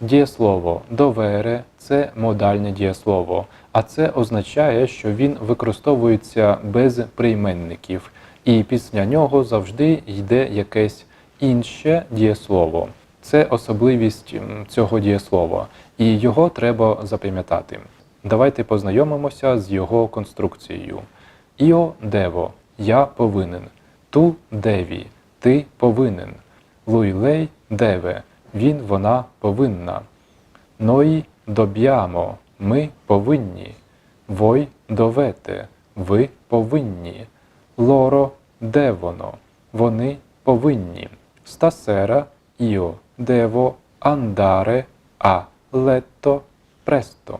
Дієслово довере це модальне дієслово, а це означає, що він використовується без прийменників, і після нього завжди йде якесь інше дієслово. Це особливість цього дієслова, і його треба запам'ятати. Давайте познайомимося з його конструкцією. Іо дево я повинен. Ту деві ти повинен. Луйлей деве він вона повинна. Ной доб'ямо ми повинні. Вой довете ви повинні. Лоро девоно вони повинні. Стасера іо дево андаре а летто престо.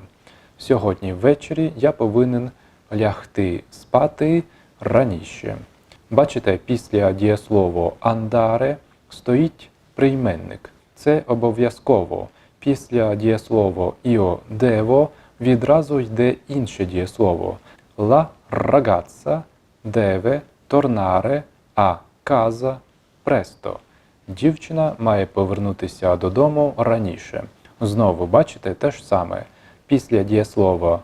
Сьогодні ввечері я повинен лягти спати раніше. Бачите, після дієслова андаре стоїть прийменник. Це обов'язково. Після дієслова іо дево відразу йде інше дієслово. La ragazza deve tornare a casa presto. Дівчина має повернутися додому раніше. Знову бачите те ж саме. Після дієслова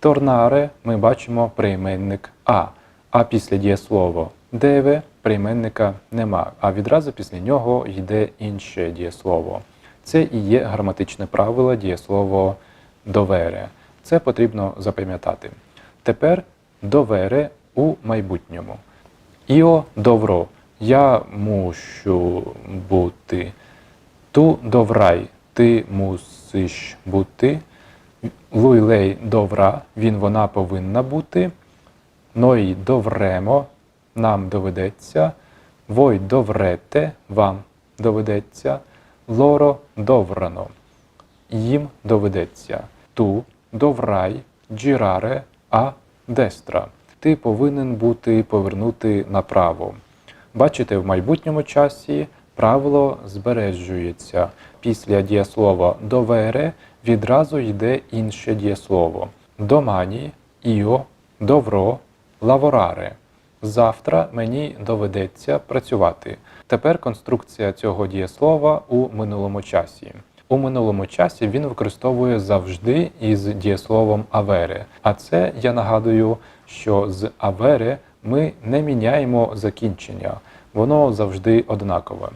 торнаре ми бачимо прийменник а, а після дієслова деве прийменника нема, а відразу після нього йде інше дієслово. Це і є граматичне правило дієслово довере. Це потрібно запам'ятати. Тепер довере у майбутньому. Іо добро. Я мушу бути. Ту доврай. Ти мусиш бути. Луйлей добра. Він вона повинна бути. Ной довремо. Нам доведеться. Вой доврете. Вам доведеться. Лоро доврано. Їм доведеться. Ту доврай джіраре а дестра. Ти повинен бути повернути направо. Бачите, в майбутньому часі правило збережується. Після дієслова довере відразу йде інше дієслово. Домані, іо, довро, лавораре. Завтра мені доведеться працювати. Тепер конструкція цього дієслова у минулому часі. У минулому часі він використовує завжди із дієсловом авере. А це я нагадую, що з авере ми не міняємо закінчення, воно завжди однакове.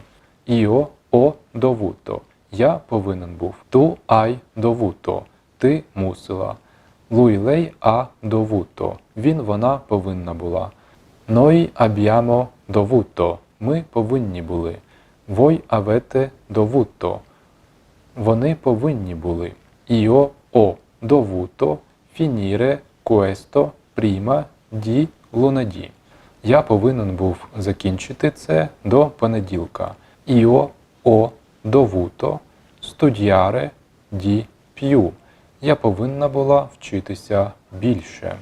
Іо о довуто. Я повинен був. Ту ай довуто. Ти мусила. Луйлей а довуто. Він вона повинна була. Ной аб'ямо довуто. Ми повинні були. Вой авете довуто. Вони повинні були. Іо о довуто фініре questo prima di lunedì. Я повинен був закінчити це до понеділка. Іо о довуто студіаре ді п'ю. Я повинна була вчитися більше.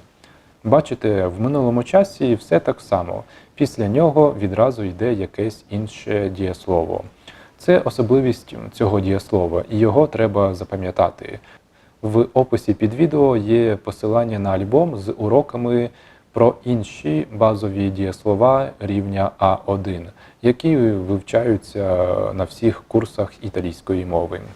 Бачите, в минулому часі все так само. Після нього відразу йде якесь інше дієслово. Це особливість цього дієслова, і його треба запам'ятати. В описі під відео є посилання на альбом з уроками про інші базові дієслова рівня А1, які вивчаються на всіх курсах італійської мови.